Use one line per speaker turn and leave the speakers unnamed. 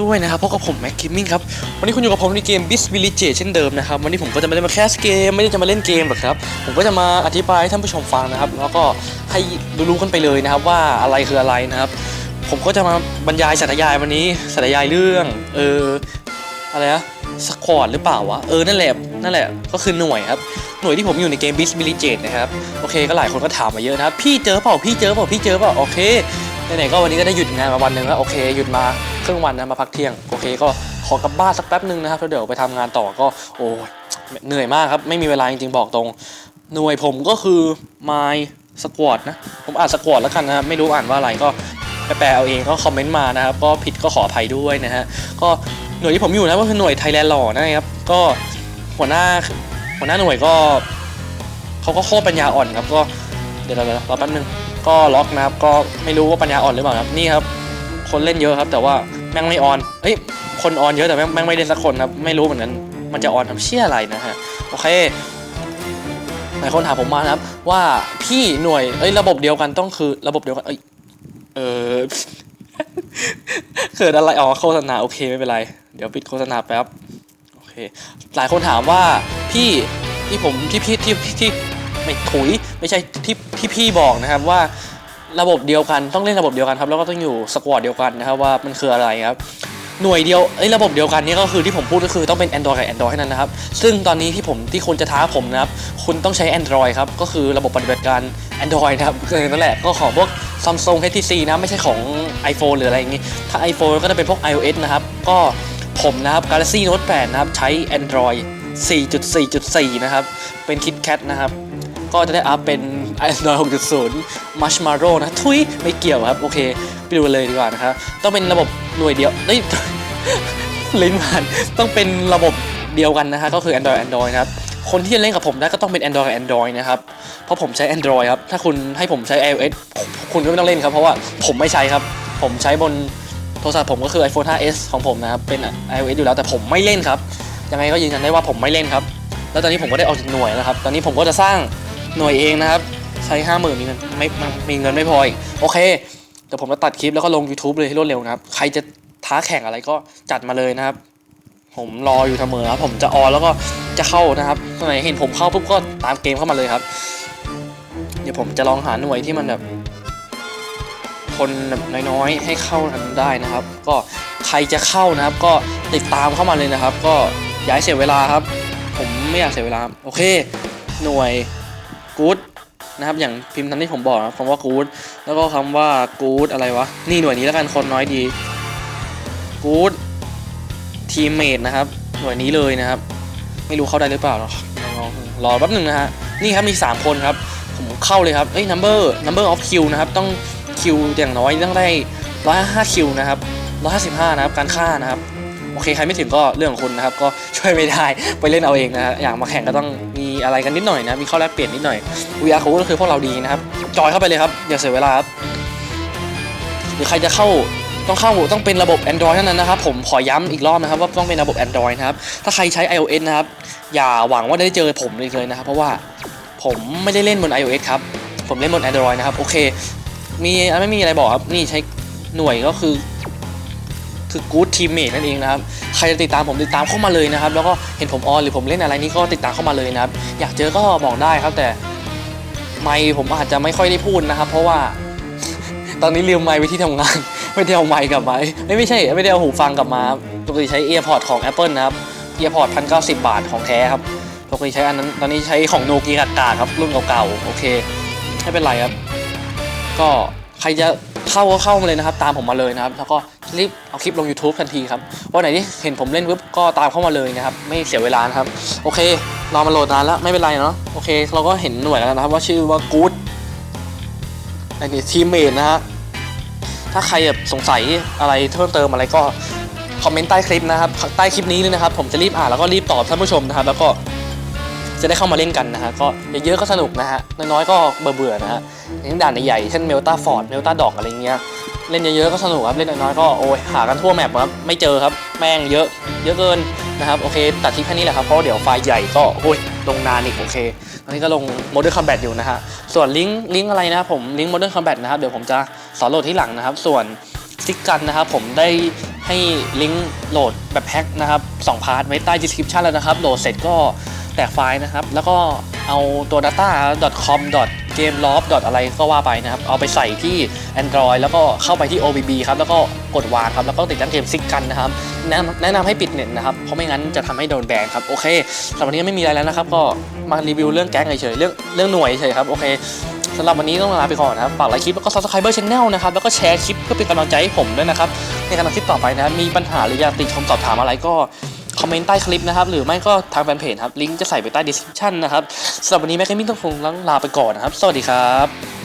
ด้วยนะครับพบกับผมแม็กคิมมิ่งครับวันนี้คุณอยู่กับผมในเกม b i s v i l l a g e เช่นเดิมนะครับวันนี้ผมก็จะไม่ได้มาแคสเกมไม่ได้จะมาเล่นเกมหรอกครับผมก็จะมาอธิบายให้ท่านผู้ชมฟังนะครับ แล้วก็ให้รู้ๆกันไปเลยนะครับว่าอะไรคืออะไรนะครับ ผมก็จะมาบรรยายสาธยายวันนี้สาธยายเรื่องเอออะไรนะสควอตหรือเปล่าวะเออนั่นแหละนั่นแหละก็คือหน่วยครับหน่วยที่ผมอยู่ในเกม b i s v i l l a g e นะครับโอเคก็หลายคนก็ถามมาเยอะนะครับพี่เจอเปล่าพี่เจอเปล่าพี่เจอเปล่าโอเคไหนๆก็วันนี้ก็ได้หยุดงานมาวันหนึ่งแล้วโอเคหยุดมา ครึ่งวันนะมาพักเที่ยงโอเค ก็ขอกลับบ้านสักแป๊บหนึ่งนะครับแล้วเดี๋ยวไปทำงานต่อก็โอ้ยเหนื่อยมากครับไม่มีเวลาจริงๆบอกตรง หน่วยผมก็คือ my squad นะผมอ่าน squad แล้วกันนะครับไม่รู้อ่านว่าอะไรก็ไปแปลเอาเองก็คอมเมนต์มานะครับก็ผิดก็ขออภัยด้วยนะฮะก็หน่วยที่ผมอยู่นะก็คือหน่วยไทยแลนด์หล่อนะครับก็หัวหน้าหัวหน้าหน่วยก็เขาก็โคตรปัญญาอ่อนครับก็เดี๋ยวเรารอแป๊บนึงก็ล็อกนะครับก็ไม่รู้ว่าปัญญาอ่อนหรือเปล่าครับนี่ครับคนเล่นเยอะครับแต่ว่า แม่งไม่ออนเฮ้ยคนออนเยอะแต่แม่งแม่งไม่เล่นสักคนครับไม่รู้เหมือนกันมันจะออนทำเชี่ยอะไรนะฮะโอเคหลายคนถามผมมานะครับ ว่าพี่หน่วยเอ้ยระบบเดียวกันต้องคือระบบเดียวกันเอ้ยเออเกิดอะไรอ๋อโฆษณาโอเคไม่เป็นไร เดี๋ยวปิดโฆษณาแป๊บโอเคหลายคนถามว่าพี่ที่ผมที่พี่ที่ที่ไม่ถุยไม่ใช่ที่ที่พี่บอกนะครับว่า ระบบเดียวกันต้องเล่นระบบเดียวกันครับแล้วก็ต้องอยู่สควอตเดียวกันนะครับว่ามันคืออะไรครับหน่วยเดียวเอ้ระบบเดียวกันนี่ก็คือที่ผมพูดก็คือต้องเป็น Android กับ Android เท่านั้นนะครับ ซึ่งตอนนี้ที่ผมที่คุณจะท้าผมนะครับ คุณต้องใช้ Android ครับ ก็คือระบบปฏิบัติการ Android นะครับก็นั่นแหละก็ของพวก Samsung HTC นะ ไม่ใช่ของ iPhone หรืออะไรอย่างงี้ ถ้า iPhone ก็จะเป็นพวก iOS นะครับ ก็ผมนะครับ Galaxy Note 8 นะครับ ใช้ Android 4.4.4 นะครับ เป็น KitKat นะครับ ก็จะได้อัพเป็น Android 6.0 Marshmallow นะ ทุยไม่เกี่ยวครับ โอเค ไปดูเลยดีกว่านะครับ ต้องเป็นระบบหน่วยเดียวเอ้ยลิ้นผ่านต้องเป็นระบบเดียวกันนะฮะก็คือ Android Android นะครับ คนที่จะเล่นกับผมได้ก็ต้องเป็น Android กับ Android นะครับ เพราะผมใช้ Android ครับ ถ้าคุณให้ผมใช้ iOS คุณก็ไม่ต้องเล่นครับ เพราะว่าผมไม่ใช้ครับ ผมใช้บนโทรศัพท์ผมก็คือ iPhone 5s ของผมนะครับ เป็น iOS อยู่แล้วแต่ผมไม่เล่นครับ ยังไงก็ยืนยันได้ว่าผมไม่เล่นครับ แล้วตอนนี้ผมก็ได้ออกจากหน่วยแล้วครับ ตอนนี้ผมก็จะสร้างหน่วยเองนะครับ ช้ห้าหมื่นมีเงินไม่มีเงินไม่พออีกโอเคเดี๋ยวผมจะตัดคลิปแล้วก็ลง YouTube เลยให้รวดเร็วนะครับ ใครจะท้าแข่งอะไรก็จัดมาเลยนะครับ ผมรออยู่เสมอครับผมจะออนแล้วก็จะเข้านะครับตอนไหนเห็นผมเข้าปุ๊บก็ตามเกมเข้ามาเลยครับ เดี๋ยวผมจะลองหาหน่วยที่มันแบบคนแบบน้อยๆให้เข้ากันได้นะครับ ก็ใครจะเข้านะครับ ก็ติดตามเข้ามาเลยนะครับ ก็อย่าให้เสียเวลาครับ ผมไม่อยากเสียเวลา โอเค หน่วยกู๊ด นะครับ อย่างพิมพ์ตามที่ผมบอกนะคำว่ากู๊ดแล้วก็คำว่ากู๊ดอะไรวะ นี่หน่วยนี้แล้วกันคนน้อยดีกู๊ดทีมเมดนะครับ หน่วยนี้เลยนะครับ ไม่รู้เข้าได้หรือเปล่าเนาะรอรอแป๊บหนึ่งนะฮะ นี่ครับมี 3 คนครับ ผมเข้าเลยครับเอ้ย number number of kill นะครับ ต้องคิวอย่างน้อยต้องได้155คิวนะครับ155นะครับ การฆ่านะครับ โอเค ใครไม่ถึงก็เรื่องของคุณนะครับ ก็ช่วยไม่ได้ ไปเล่นเอาเองนะฮะ อยากมาแข่งก็ต้อง อะไรกันนิดหน่อยนะ มีข้อแลกเปลี่ยนนิดหน่อย VR ก็คือพวกเราดีนะครับ จอยเข้าไปเลยครับ อย่าเสียเวลาครับหรือใครจะเข้าต้องเข้าต้องเป็นระบบ Android เท่านั้นนะครับ ผมขอย้ำอีกรอบนะครับ ว่าต้องเป็นระบบ Android นะครับ ถ้าใครใช้ iOS นะครับ อย่าหวังว่าได้เจอผมเลยเลยนะครับ เพราะว่าผมไม่ได้เล่นบน iOS ครับ ผมเล่นบน Android นะครับ โอเค มีไม่มีอะไรบอกครับ นี่ใช้หน่วยก็คือ คือ Good Teammate นั่นเองนะครับ ใครจะติดตามผมติดตามเข้ามาเลยนะครับ แล้วก็เห็นผมออนหรือผมเล่นอะไรนี่ก็ติดตามเข้ามาเลยนะครับ อยากเจอก็บอกได้ครับแต่ไม่ผมอาจจะไม่ค่อยได้พูดนะครับ เพราะว่า ตอนนี้ลืมไมค์ไว้ที่ทำงาน ไม่ได้เอาไมค์กลับมาไม่ไม่ใช่ไม่ได้เอาหูฟังกลับมาปกติใช้ AirPods ของ Apple นะครับ AirPods พันเก้าสิบบาทของแท้ครับปกติใช้อันนั้นตอนนี้ใช้ของโนเกียกากๆครับรุ่นเก่าๆโอเคไม่เป็นไรครับ ก็ใครจะ เข้าก็เข้ามาเลยนะครับ ตามผมมาเลยนะครับ แล้วก็รีบเอาคลิปลง YouTube ทันทีครับวันไหนที่เห็นผมเล่นปุ๊บก็ตามเข้ามาเลยนะครับ ไม่เสียเวลาครับ โอเครอมาโหลดนานแล้วไม่เป็นไรเนาะโอเค เราก็เห็นหน่วยแล้วนะครับว่าชื่อว่า Good อันนี้ทีมเมทนะฮะถ้าใครแบบสงสัยอะไรเพิ่มเติมอะไรก็คอมเมนต์ใต้คลิปนะครับใต้คลิปนี้เลยนะครับ ผมจะรีบอ่านแล้วก็รีบตอบท่านผู้ชมนะครับ แล้วก็ จะได้เข้ามาเล่นกันนะฮะก็เยอะๆก็สนุกนะฮะน้อยๆก็เบื่อๆนะฮะอย่างด่านใหญ่ๆเช่นเมลตาฟอร์ดเมลตาดอกอะไรเงี้ยเล่นเยอะๆก็สนุกครับเล่นน้อยๆก็โอ้ยหากันทั่วแมปครับไม่เจอครับแม่งเยอะ เยอะเกินนะครับโอเคตัดทิ้งแค่นี้แหละครับเพราะเดี๋ยวไฟล์ใหญ่ก็โอ้ยลงนานอีกโอเคตอนนี้ก็ลง Modern Combat อยู่นะฮะส่วนลิงก์ลิงก์อะไรนะครับผมลิงก์ Modern Combat นะครับเดี๋ยวผมจะสอนโหลดที่หลังนะครับ ส่วนซิกกันนะครับผมได้ให้ลิงก์โหลดแบบแพ็คนะครับ2พาร์ทไว้ใต้ description แล้วนะครับโหลดเสร็จก็ แตกไฟล์นะครับ แล้วก็เอาตัว data com game loft อะไรก็ว่าไปนะครับ เอาไปใส่ที่ Android แล้วก็เข้าไปที่ OBB ครับ แล้วก็กดวางครับ แล้วก็ติดตั้งเกมซิกกันนะครับ แนะนำให้ปิดเน็ตนะครับ เพราะไม่งั้นจะทำให้โดนแบนครับ โอเคสำหรับวันนี้ไม่มีอะไรแล้วนะครับ ก็มารีวิวเรื่องแก๊งเฉยๆเรื่องเรื่องหน่วยเฉยๆครับ โอเคสำหรับวันนี้ต้องลาไปก่อนนะครับ ฝากไลค์คลิปแล้วก็ subscribe channel นะครับ แล้วก็แชร์คลิปเพื่อเป็นกำลังใจให้ผมด้วยนะครับ ในการทำคลิปต่อไปนะครับ มีปัญหาหรืออยากติชมสอบถามอะไรก็ คอมเมนต์ใต้คลิปนะครับ หรือไม่ก็ทางแฟนเพจครับ ลิงก์จะใส่ไปใต้ดีสคริปชั่นนะครับสำหรับวันนี้แม่แคมมิ่งต้องคงต้องลาไปก่อนนะครับ สวัสดีครับ